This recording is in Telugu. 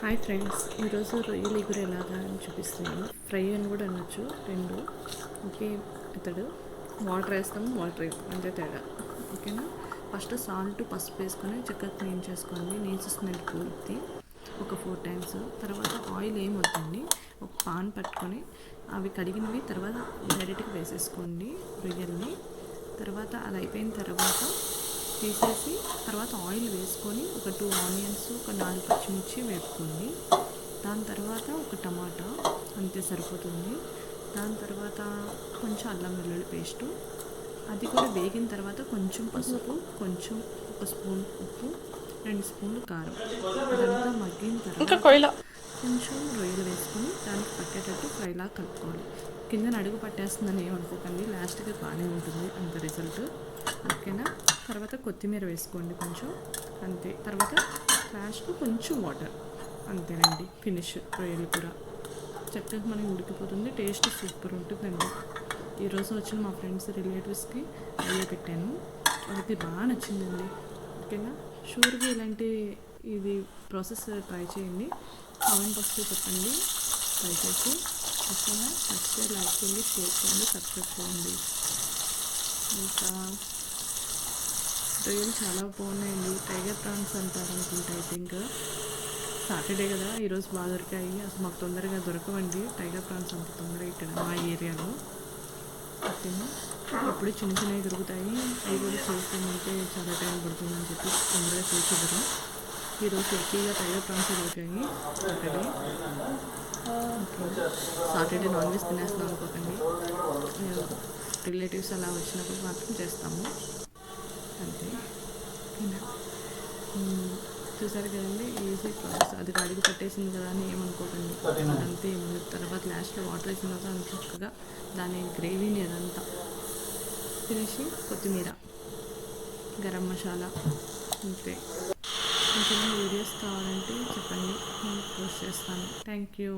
హాయ్ ఫ్రెండ్స్ ఈరోజు రొయ్యలు ఎగురు ఎలాగా అని చూపిస్తున్నాను ఫ్రై అని కూడా అనొచ్చు రెండు. ఓకే ఇతడు. వాటర్ వేస్తాము వాటర్ అంతే తేడా. ఓకేనా? ఫస్ట్ సాల్ట్ పసుపు వేసుకొని చక్కగా క్లీన్ చేసుకోండి. నీచు స్మెల్ పూర్తి ఒక ఫోర్ టైమ్స్. తర్వాత ఆయిల్ ఏం వద్దండి. ఒక పాన్ పట్టుకొని అవి కడిగినవి తర్వాత డైరెక్ట్గా వేసేసుకోండి రొయ్యల్ని. తర్వాత అది అయిపోయిన తర్వాత తీసేసి తర్వాత ఆయిల్ వేసుకొని ఒక టూ ఆనియన్స్ ఒక నాలుగు పచ్చిమిర్చి వేపుకోండి. దాని తర్వాత ఒక టమాటా అంతే సరిపోతుంది. దాని తర్వాత కొంచెం అల్లం వెల్లుల్లి పేస్టు. అది కూడా వేగిన తర్వాత కొంచెం పసుపు కొంచెం ఒక స్పూన్ ఉప్పు రెండు స్పూన్లు కారం. అదంతా మగ్గిన తర్వాత కొంచెం రొయ్యలు వేసుకొని దానికి పట్టేటట్టు ఫ్రైలా కలుపుకోవాలి. కింద అడుగు పట్టేస్తుందని ఏమనుకోకండి. లాస్ట్కి బాగానే ఉంటుంది అంత రిజల్ట్ ఓకేనా? తర్వాత కొత్తిమీర వేసుకోండి కొంచెం. అంతే. తర్వాత లాస్ట్కి కొంచెం వాటర్. అంతేనండి. ఫినిష్ రొయ్యలు కూర చక్కగా మనకి ఉడికిపోతుంది. టేస్ట్ సూపర్ ఉంటుందండి. ఈరోజు వచ్చిన మా ఫ్రెండ్స్ రిలేటివ్స్కి అయ్యే పెట్టాను. వాళ్ళకి బాగా నచ్చిందండి. ఓకేనా? షూర్గా ఇలాంటి ఇది ప్రాసెస్ ట్రై చేయండి. కామెంట్ వస్తే చెప్పండి. ట్రై చేసి ఓకేనా? నచ్చితే లైక్ చేయండి షేర్ చేయండి సబ్స్క్రైబ్ చేయండి. ఇంకా రొయ్యలు చాలా బాగున్నాయండి. టైగర్ ప్రాన్స్ అంటారు అనుకుంటా ఐ థింక్ సాటర్డే కదా ఈరోజు బాగా దొరికాయి. అసలు మాకు తొందరగా దొరకవండి. టైగర్ ప్రాన్స్ అంత తొందరగా ఇక్కడ మా ఏరియాలో. ఓకేనా? ఇప్పుడు చిన్న చిన్నవి దొరుకుతాయి. అవి కూడా చేసుకోమంటే చాలా టైం పడుతుందని చెప్పి తొందరగా చేసేద్దరు ఈరోజు ఎక్కువగా టైగర్ ప్రాన్స్ దొరికాయి. సాటర్డే సాటర్డే నాన్ వెజ్ తినేస్తున్నాం అనుకోకండి. రిలేటివ్స్ అలా వచ్చినప్పుడు మాత్రం చేస్తాము. అంతే. చూసారు కదండి ఈజీ ప్రాసెస్. అది అడుగు పట్టేసింది కదా అని ఏమనుకోకండి. అదంతే ఏముంది తర్వాత లాస్ట్లో వాటర్ వేసిన తర్వాత అంత చక్కగా దాని గ్రేవీని అదంతా తినేసి కొత్తిమీర గరం మసాలా అంతే. ఇంకేమైనా వీడియోస్ కావాలంటే చెప్పండి. నేను పోస్ట్ చేస్తాను. Thank you.